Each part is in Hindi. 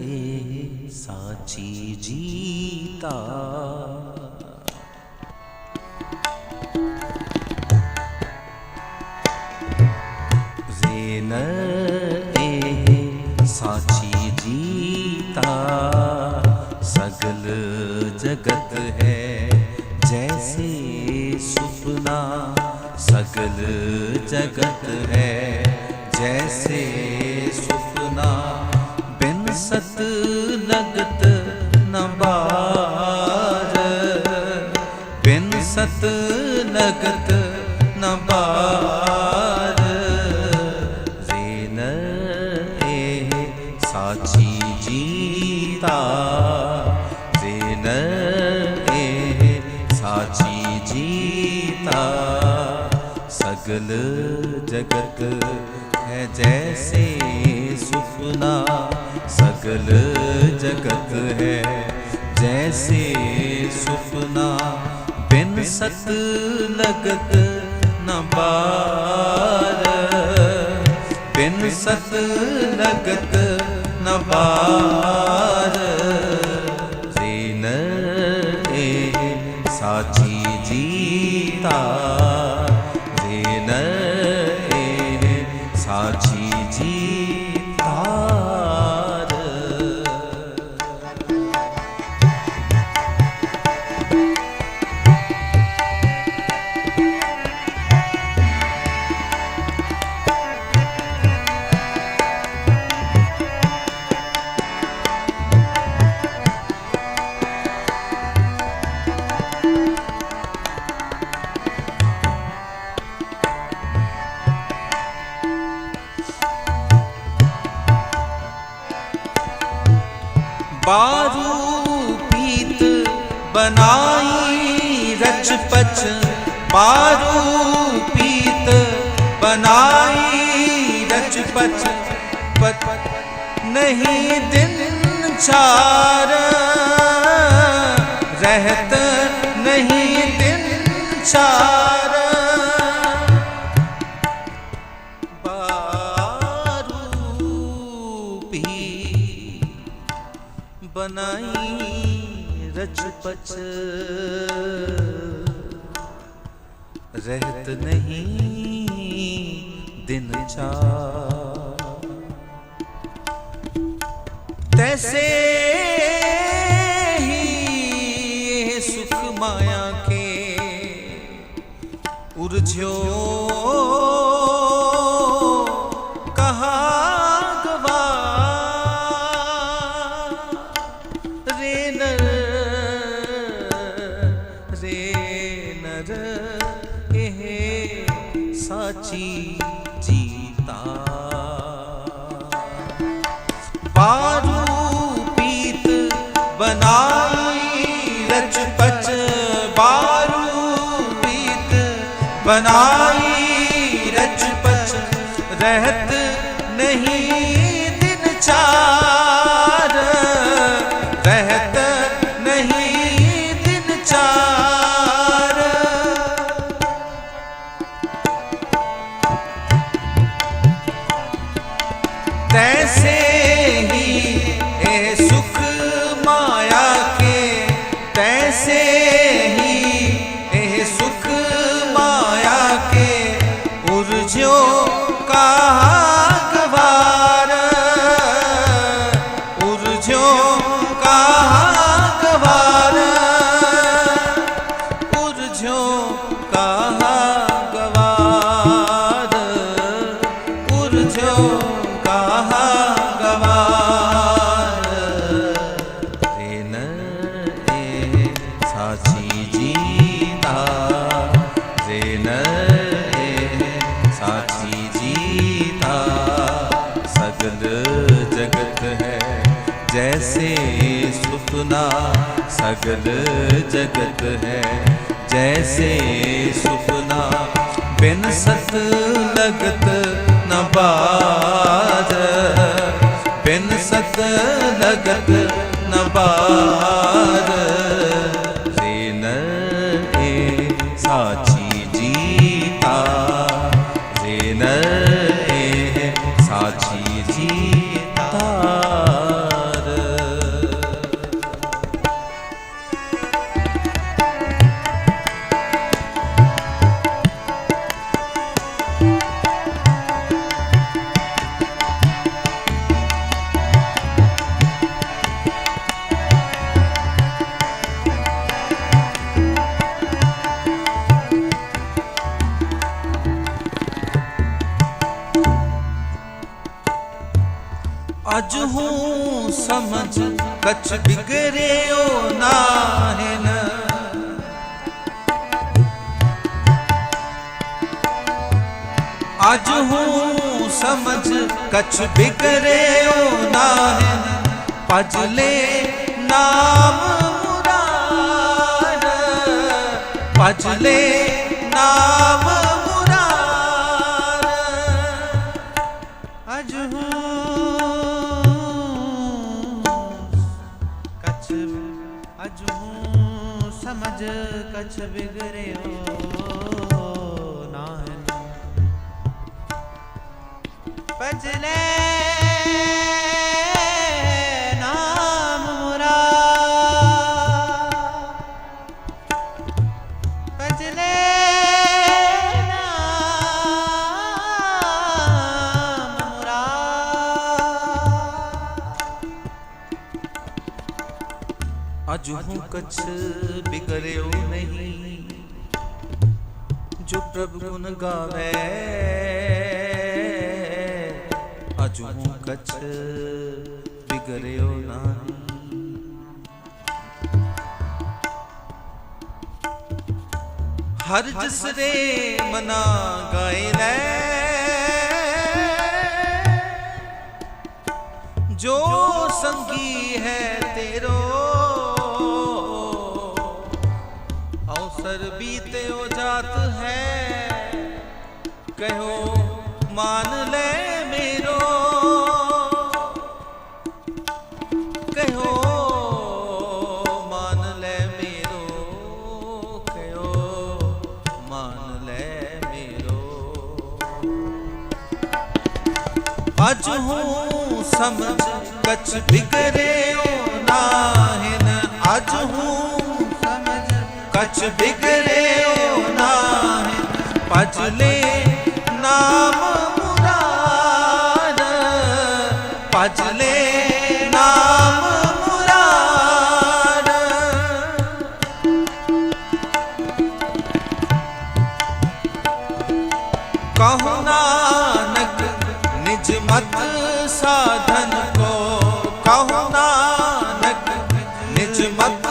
ए साची जीता। रेन ए साची जीता। सगल जगत है जैसे सुपना। सगल जगत है जैसे ਨਾ, ਬਿਨ ਸਤ ਲਗਤ ਨ ਬਾਰ ਬਿਨ ਸਤ ਲਗਤ ਨ ਬਾਰ ਜ਼ੇਨ ਏ ਸਾਚੀ ਜੀਤਾ। ਜ਼ੇਨ ਏ ਸਾਚੀ ਜੀਤਾ। ਸਗਲ ਜਗਤ जैसे सुपना सगल जगत है जैसे सुपना बिन सत लगत न बार बिन सत लगत न बार बारू पीत बनाई रच पच बारू पीत बनाई रच पच पच नहीं दिन चार रहत नहीं दिन चार तैसे ही सुख माया के उर्झ्यो बनाई रच पच बारू पीत बनाई उर्जो का गवार रेन ए साची जीता रेन ए साची जीता सगल जगत है जैसे सुपना सगल जगत है जैसे सुपना बिन सत लगत ਬਾਜ। ਬਿਨ ਸਤ ਲਗਤ ਨਬਾਜ अज हूँ समझ कछ बिगड़े नाहिन। आज हूँ समझ कछ बिगड़े नाहिन। पजले नाम मुरार पजले नाम बिगड़े हो ਅੱਜ ਹੂੰ ਕਛ ਬਿਗਰਿਓ ਨਹੀਂ ਜੋ ਪ੍ਰਭ ਗੁਣ ਗਾਵੇ ਅੱਜ ਹੂੰ ਕਛ ਬਿਗਰਿਓ ਨਹੀਂ ਹਰ ਜਿਸ ਦੇ ਮਨਾ ਗਾਏ ਲੈ ਜੋ ਸੰਗੀ ਹੈ ਤੇਰੋ अवसर बीते हो जात है। कहो, मान ले मेरो। कहो, मान ले मेरो। कहो, मान ले मेरो। अज हूँ समझ कछ बिगड़े नाहिन। अज हूँ कछ बिगड़े नाहिन भजले नाम मुरार भजले नाम मुरार कहु नानक निज मत साधन को कहु नानक निज मत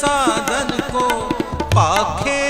साधन को পাখে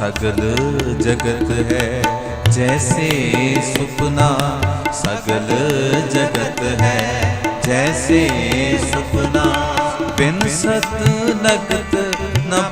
सगल जगत है। जैसे सुपना सगल जगत है। जैसे सुपना बिन सत लगत न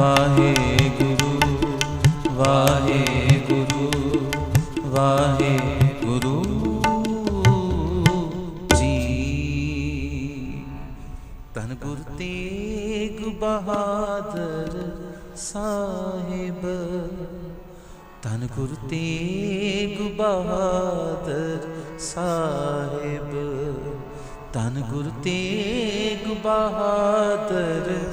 ਵਾਹਿਗੁਰੂ ਵਾਹਿਗੁਰੂ ਵਾਹਿਗੁਰੂ ਜੀ। ਧੰਨ ਗੁਰ ਤੇਗ ਬਹਾਦਰ ਸਾਹਿਬ। ਧੰਨ ਗੁਰ ਤੇਗ ਬਹਾਦਰ ਸਾਹਿਬ। ਧੰਨ ਗੁਰ ਤੇਗ ਬਹਾਦਰ